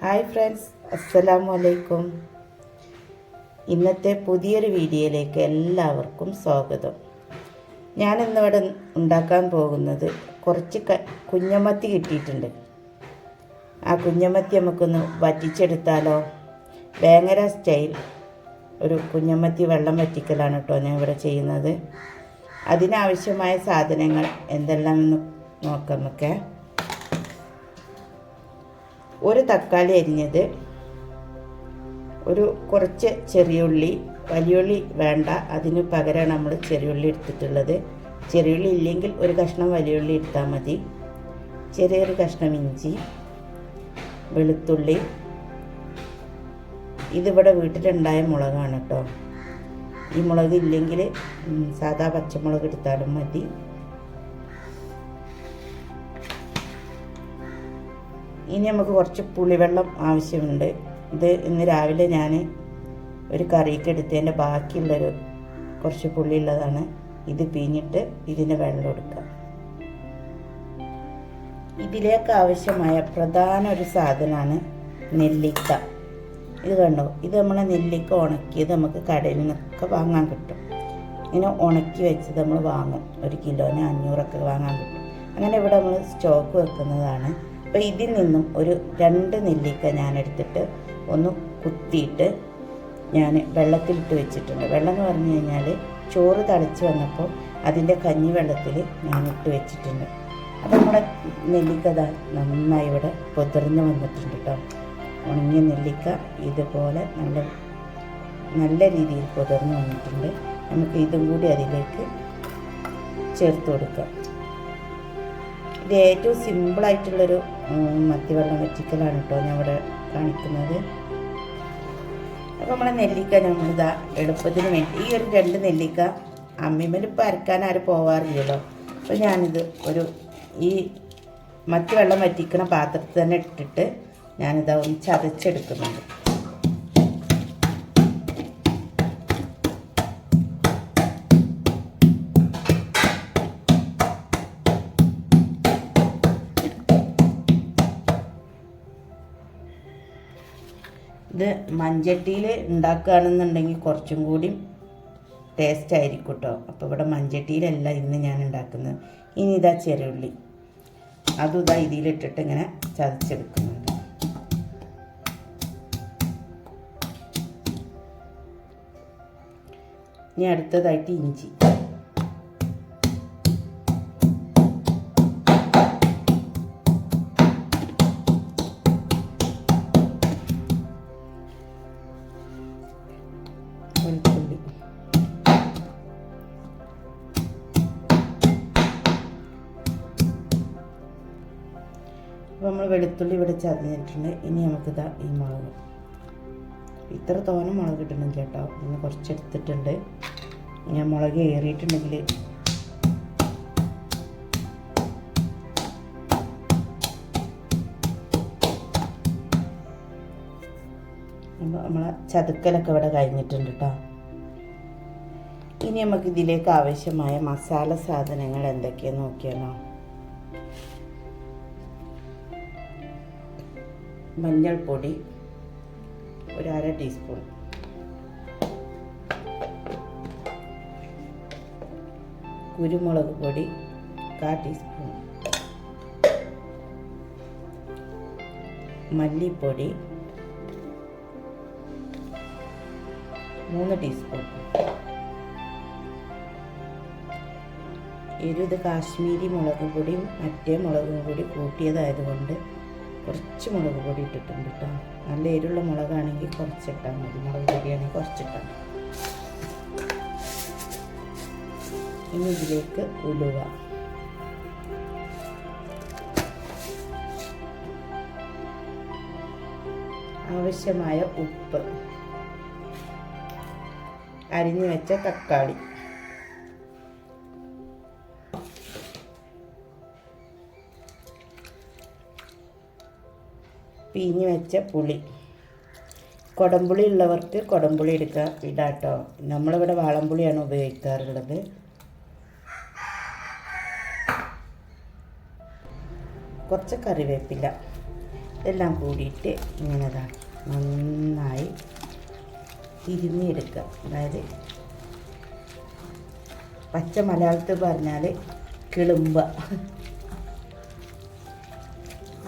Hi friends അസ്സലാമു അലൈക്കും ഇന്നത്തെ പുതിയൊരു വീഡിയോയിലേക്ക് എല്ലാവർക്കും സ്വാഗതം. ഞാൻ ഇന്നിവിടെ ഉണ്ടാക്കാൻ പോകുന്നത് കുറച്ച് ക കുഞ്ഞമത്തി കിട്ടിയിട്ടുണ്ട്. ആ കുഞ്ഞമത്തി നമുക്കൊന്ന് വറ്റിച്ചെടുത്താലോ? വേങ്ങര സ്റ്റൈൽ ഒരു കുഞ്ഞമത്തി വെള്ളം വറ്റിക്കലാണ് കേട്ടോ ഞാൻ ഇവിടെ ചെയ്യുന്നത്. അതിനാവശ്യമായ സാധനങ്ങൾ എന്തെല്ലാമെന്ന് നോക്കാം നമുക്ക്. ഒരു തക്കാളി അരിഞ്ഞത് ഒരു കുറച്ച് ചെറിയുള്ളി വലിയുള്ളി വേണ്ട അതിന് പകരമാണ് നമ്മൾ ചെറിയുള്ളി എടുത്തിട്ടുള്ളത്. ചെറിയുള്ളി ഇല്ലെങ്കിൽ ഒരു കഷ്ണം വലിയുള്ളി എടുത്താൽ മതി. ചെറിയൊരു കഷ്ണം ഇഞ്ചി വെളുത്തുള്ളി. ഇതിവിടെ വീട്ടിലുണ്ടായ മുളകാണ് കേട്ടോ. ഈ മുളക് ഇല്ലെങ്കിൽ സാധാ പച്ചമുളക് എടുത്താലും മതി. ഇനി നമുക്ക് കുറച്ച് പുളിവെള്ളം ആവശ്യമുണ്ട്. ഇത് ഇന്ന് രാവിലെ ഞാൻ ഒരു കറിക്ക് എടുത്തതിന്റെ ബാക്കിയുള്ളൊരു കുറച്ച് പുളി ഉള്ളതാണ് ഇത് പിഴിഞ്ഞിട്ട് ഇതിന് വെള്ളം എടുക്കുക ഇതിലേക്ക് ആവശ്യമായ പ്രധാന ഒരു സാധനമാണ് നെല്ലിക്ക. ഇത് കണ്ടോ? ഇത് നമ്മൾ നെല്ലിക്ക ഉണക്കിയത് നമുക്ക് കടയിൽ നിന്നൊക്കെ വാങ്ങാൻ കിട്ടും. ഇങ്ങനെ ഉണക്കി വെച്ചത് നമ്മൾ വാങ്ങും. ഒരു കിലോന് അഞ്ഞൂറൊക്കെ വാങ്ങാൻ കിട്ടും. അങ്ങനെ ഇവിടെ നമ്മൾ സ്റ്റോക്ക് വെക്കുന്നതാണ്. അപ്പോൾ ഇതിൽ നിന്നും ഒരു രണ്ട് നെല്ലിക്ക ഞാൻ എടുത്തിട്ട് ഒന്ന് കുത്തിയിട്ട് ഞാൻ വെള്ളത്തിലിട്ട് വെച്ചിട്ടുണ്ട്. വെള്ളം എന്ന് പറഞ്ഞു കഴിഞ്ഞാൽ ചോറ് തളിച്ച് വന്നപ്പോൾ അതിന്റെ കഞ്ഞി വെള്ളത്തിൽ ഞാൻ ഇട്ട് വെച്ചിട്ടുണ്ട്. അപ്പോൾ നമ്മുടെ നെല്ലിക്ക ദാ നന്നായി ഇവിടെ പൊതിർന്ന് വന്നിട്ടുണ്ട് കേട്ടോ ഉണങ്ങിയ നെല്ലിക്ക ഇതുപോലെ നല്ല നല്ല രീതിയിൽ പൊതിർന്ന് വന്നിട്ടുണ്ട്. നമുക്ക് ഇതും കൂടി അതിലേക്ക് ചേർത്ത് കൊടുക്കാം. ഇത് ഏറ്റവും സിമ്പിളായിട്ടുള്ളൊരു മത്തിവെള്ളം വറ്റിക്കലാണ് കേട്ടോ ഞാൻ ഇവിടെ കാണിക്കുന്നത്. അപ്പോൾ നമ്മളെ നെല്ലിക്ക നമ്മളിതാ എളുപ്പത്തിന് വേണ്ടി ഈ ഒരു രണ്ട് നെല്ലിക്ക അമ്മിമേൽ ഇപ്പോൾ അരക്കാൻ ആരും പോവാറില്ലല്ലോ. അപ്പോൾ ഞാനിത് ഒരു ഈ മത്തി വെള്ളം വറ്റിക്കണ പാത്രത്തിൽ തന്നെ ഇട്ടിട്ട് ഞാനിതാ ഒന്ന് ചതച്ചെടുക്കുന്നുണ്ട്. ഇത് മൺചട്ടിയിൽ ഉണ്ടാക്കുകയാണെന്നുണ്ടെങ്കിൽ കുറച്ചും കൂടി ടേസ്റ്റ് ആയിരിക്കും കേട്ടോ അപ്പോൾ ഇവിടെ മൺചട്ടിയിലല്ല ഇന്ന് ഞാൻ ഉണ്ടാക്കുന്നത്. ഇനി ഇതാ ചെറുള്ളി അതും ഇതാ ഇതിലിട്ടിട്ട് ഇങ്ങനെ ചതച്ചെടുക്കുന്നുണ്ട്. ഇനി അടുത്തതായിട്ട് ഇഞ്ചി. വെളുത്തുള്ളി ഇവിടെ ചതഞ്ഞിട്ടുണ്ട്. ഇനി നമുക്കിതാ ഈ മുളക്. ഇത്ര തോനെ മുളക് ഇടണം കേട്ടോ. ഇന്ന് കുറച്ചെടുത്തിട്ടുണ്ട് ഞാൻ മുളക് ഏറിയിട്ടുണ്ടെങ്കിൽ നമ്മളെ ചതുക്കലൊക്കെ ഇവിടെ കഴിഞ്ഞിട്ടുണ്ട് കേട്ടോ. ഇനി നമുക്ക് ഇതിലേക്ക് ആവശ്യമായ മസാല സാധനങ്ങൾ എന്തൊക്കെയാണെന്ന് നോക്കിയാലോ. മഞ്ഞൾപ്പൊടി ഒരു അര ടീസ്പൂൺ. കുരുമുളക് പൊടി കാ ടീസ്പൂൺ. മല്ലിപ്പൊടി മൂന്ന് ടീസ്പൂൺ. എരുത് കാശ്മീരി മുളക് പൊടിയും മറ്റേ മുളകും കൂടി കൂട്ടിയതായതുകൊണ്ട് കുറച്ച് മുളക് പൊടി ഇട്ടിട്ടുണ്ട് കേട്ടോ. നല്ല എരിവുള്ള മുളകാണെങ്കിൽ കുറച്ചിട്ടാൽ മതി. മുളക് പൊടിയാണെങ്കിൽ കുറച്ചിട്ടാൽ ഇനി ഇതിലേക്ക് ഉലുവ. ആവശ്യമായ ഉപ്പ്. അരിഞ്ഞു വെച്ച തക്കാളി. പിഞ്ഞ് വെച്ച പുളി. കുടംപുളി ഉള്ളവർക്ക് കുടംപുളി എടുക്കുക ഇടാട്ടോ. നമ്മളിവിടെ വാളംപുളിയാണ് ഉപയോഗിക്കാറുള്ളത്. കുറച്ച് കറിവേപ്പില ഇതെല്ലാം കൂടിയിട്ട് ഇങ്ങനെ നന്നായി തിരിഞ്ഞെടുക്കുക. അതായത് പച്ച മലയാളത്തിൽ പറഞ്ഞാൽ കിളുമ്പ.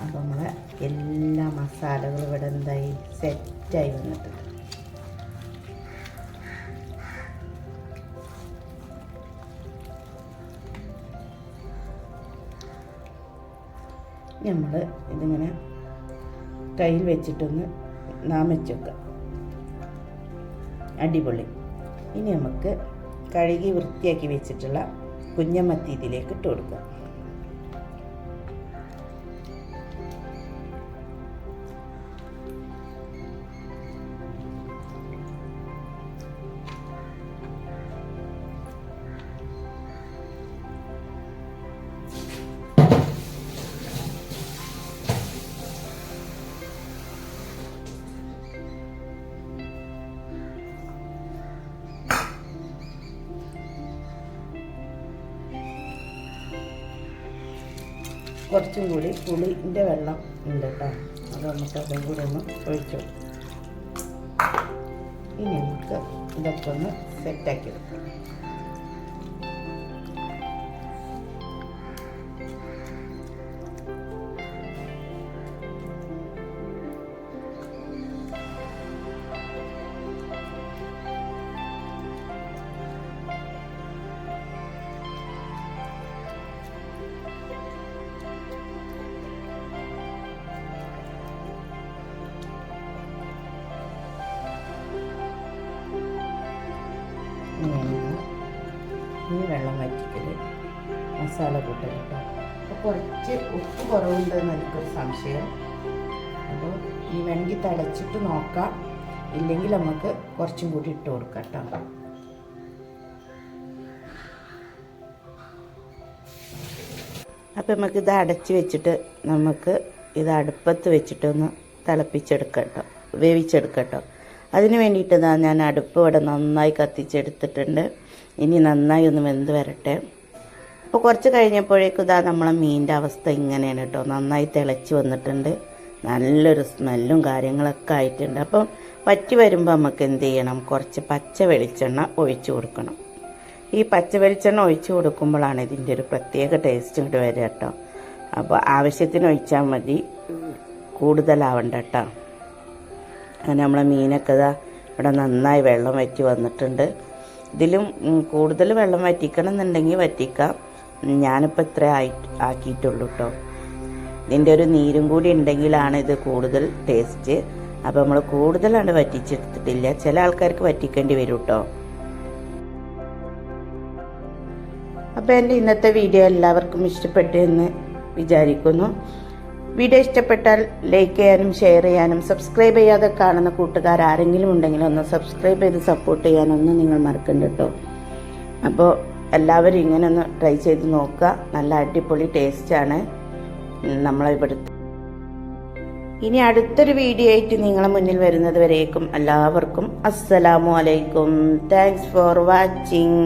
അപ്പോൾ നമ്മളെ എല്ലാ മസാലകളും ഇവിടെ എന്തായി? സെറ്റായി വന്നിട്ടുണ്ട്. നമ്മൾ ഇതിങ്ങനെ കയ്യിൽ വെച്ചിട്ടൊന്ന് നാം വെച്ച് വെക്കുക അടിപൊളി. ഇനി നമുക്ക് കഴുകി വൃത്തിയാക്കി വെച്ചിട്ടുള്ള കുഞ്ഞമത്തി ഇതിലേക്ക് ഇട്ട് കൊടുക്കുക കുറച്ചും കൂടി പുളിന്റെ വെള്ളം ഉണ്ട് കേട്ടോ. അത് നമുക്ക് അതും കൂടി ഒന്ന് ഒഴിച്ചു ഇനി നമുക്ക് ഇതൊക്കെ ഒന്ന് സെറ്റാക്കി എടുക്കാം. ഈ വെള്ളം വറ്റിക്കൽ മസാല കൂട്ടൽ കേട്ടോ അപ്പോൾ കുറച്ച് ഉപ്പ് കുറവുണ്ടെന്ന് എനിക്കൊരു സംശയം. അപ്പോൾ ഈ വേണമെങ്കിൽ തടച്ചിട്ട് നോക്കാം. ഇല്ലെങ്കിൽ നമുക്ക് കുറച്ചും കൂടി ഇട്ട് കൊടുക്കാം കേട്ടോ അപ്പോൾ നമുക്ക് ഇത് അടച്ച് വെച്ചിട്ട് നമുക്ക് ഇത് അടുപ്പത്ത് വെച്ചിട്ടൊന്ന് തിളപ്പിച്ചെടുക്കാം കേട്ടോ വേവിച്ചെടുക്കാം കേട്ടോ അതിന് വേണ്ടിയിട്ട് ഞാൻ അടുപ്പ് ഇവിടെ നന്നായി കത്തിച്ചെടുത്തിട്ടുണ്ട്. ഇനി നന്നായി ഒന്ന് വെന്ത് വരട്ടെ. അപ്പോൾ കുറച്ച് കഴിഞ്ഞപ്പോഴേക്കും ഇതാ നമ്മളെ മീനിന്റെ അവസ്ഥ ഇങ്ങനെയാണ് കേട്ടോ. നന്നായി തിളച്ച് വന്നിട്ടുണ്ട്. നല്ലൊരു സ്മെല്ലും കാര്യങ്ങളൊക്കെ ആയിട്ടുണ്ട്. അപ്പം പറ്റി വരുമ്പോൾ നമുക്ക് എന്ത് ചെയ്യണം? കുറച്ച് പച്ച വെളിച്ചെണ്ണ ഒഴിച്ചു കൊടുക്കണം. ഈ പച്ച വെളിച്ചെണ്ണ ഒഴിച്ചു കൊടുക്കുമ്പോഴാണ് ഇതിന്റെ ഒരു പ്രത്യേക ടേസ്റ്റ് ഇങ്ങോട്ട് വരിക കേട്ടോ. അപ്പോൾ ആവശ്യത്തിന് ഒഴിച്ചാൽ മതി. കൂടുതലാവണ്ട കേട്ടോ. അങ്ങനെ നമ്മളെ മീനൊക്കെ ഇതാ ഇവിടെ നന്നായി വെള്ളം വറ്റി വന്നിട്ടുണ്ട്. ഇതിലും കൂടുതൽ വെള്ളം വറ്റിക്കണം എന്നുണ്ടെങ്കിൽ വറ്റിക്കാം ഞാനിപ്പോൾ ഇത്ര ആയി ആക്കിയിട്ടുള്ളൂ കേട്ടോ ഇതിന്റെ ഒരു നീരും കൂടി ഉണ്ടെങ്കിലാണ് ഇത് കൂടുതൽ ടേസ്റ്റ്. അപ്പോൾ നമ്മൾ കൂടുതലാണ് വറ്റിച്ചെടുത്തിട്ടില്ല. ചില ആൾക്കാർക്ക് വറ്റിക്കേണ്ടി വരും കേട്ടോ അപ്പോൾ എന്റെ ഇന്നത്തെ വീഡിയോ എല്ലാവർക്കും ഇഷ്ടപ്പെട്ടു എന്ന് വിചാരിക്കുന്നു. വീഡിയോ ഇഷ്ടപ്പെട്ടാൽ ലൈക്ക് ചെയ്യാനും ഷെയർ ചെയ്യാനും സബ്സ്ക്രൈബ് ചെയ്യാതെ കാണുന്ന കൂട്ടുകാർ ആരെങ്കിലും ഉണ്ടെങ്കിൽ ഒന്ന് സബ്സ്ക്രൈബ് ചെയ്ത് സപ്പോർട്ട് ചെയ്യാനൊന്നും നിങ്ങൾ മറക്കണ്ട കേട്ടോ. അപ്പോൾ എല്ലാവരും ഇങ്ങനെ ഒന്ന് ട്രൈ ചെയ്ത് നോക്കുക. നല്ല അടിപൊളി ടേസ്റ്റാണ് നമ്മളിവിടുത്തെ ഇനി അടുത്തൊരു വീഡിയോ ആയിട്ട് നിങ്ങളെ മുന്നിൽ വരുന്നത് വരേക്കും എല്ലാവർക്കും. അസ്സലാമു അലൈക്കും. Thanks for watching